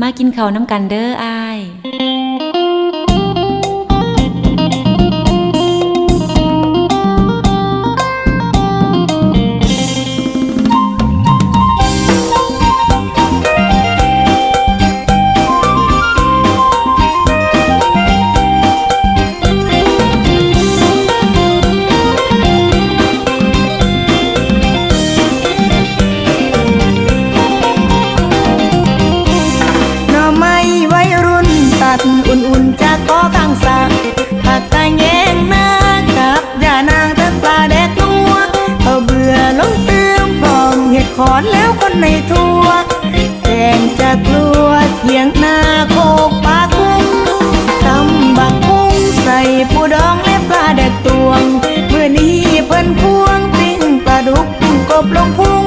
มากินเขาน้ำกันเด้ออาย ปลาแดกนัวเอาเบื่อลงเติมพร้อมเห็ดขอนแล้วคนในทั่วแกงจะกลัวเถียงนาโคกปลาคุ้งตำบักคุ้งใส่ปูดองและปลาแดกตวงเมื่อนี้เพิ่นพวงปิ้งปลาดุกปิ้งกบลงพุง